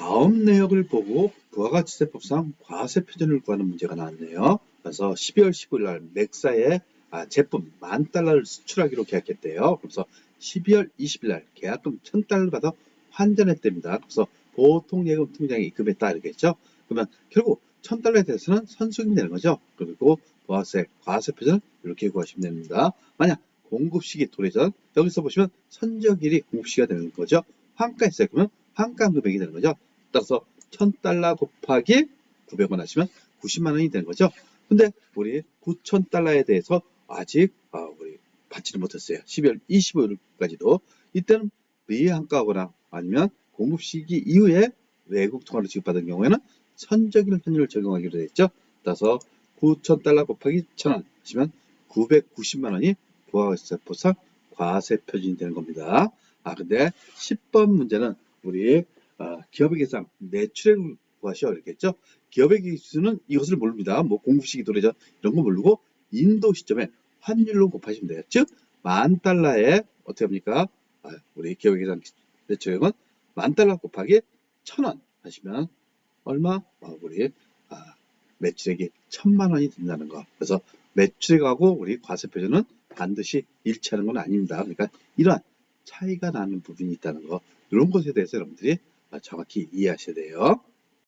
다음 내역을 보고 부가가치세법상 과세 표준을 구하는 문제가 나왔네요. 그래서 12월 15일 날 맥사에 아, 제품 만 달러를 수출하기로 계약했대요. 그래서 12월 20일 날 계약금 1000달러를 받아 환전했답니다. 그래서 보통 예금 통장에 입금했다 이렇겠죠. 그러면 결국 1000달러에 대해서는 선수금이 되는 거죠. 그리고 부가세, 과세 표준은 이렇게 구하시면 됩니다. 만약 공급시기 도래전 여기서 보시면 선적일이 공급시기가 되는 거죠. 환가 있어요. 그러면 환가 금액이 되는 거죠. 따라서 1000달러 곱하기 900원 하시면 90만 원이 되는 거죠. 근데 우리 9,000달러에 대해서 아직 아, 우리 받지는 못했어요. 12월 25일까지도 이때는 미환가거나 아니면 공급 시기 이후에 외국 통화로 지급받은 경우에는 선적일 환율을 적용하기로 됐죠. 따라서 9,000달러 곱하기 1,000원 하시면 990만 원이 부가세포상 과세 표준이 되는 겁니다. 아 근데 10번 문제는 우리 어, 기업의 계산 매출액을 구하셔야 되겠죠. 기업의 기수는 이것을 모릅니다. 뭐 공급시기 도래전 이런 거 모르고 인도 시점에 환율로 곱하시면 돼요. 즉, 만 달러에 어떻게 합니까? 아, 우리 기업의 계산 매출액은 만 달러 곱하기 천 원 하시면 얼마? 아, 우리 아, 매출액이 천만 원이 된다는 거. 그래서 매출액하고 우리 과세 표준은 반드시 일치하는 건 아닙니다. 그러니까 이러한 차이가 나는 부분이 있다는 거. 이런 것에 대해서 여러분들이 아, 정확히 이해하셔야 돼요.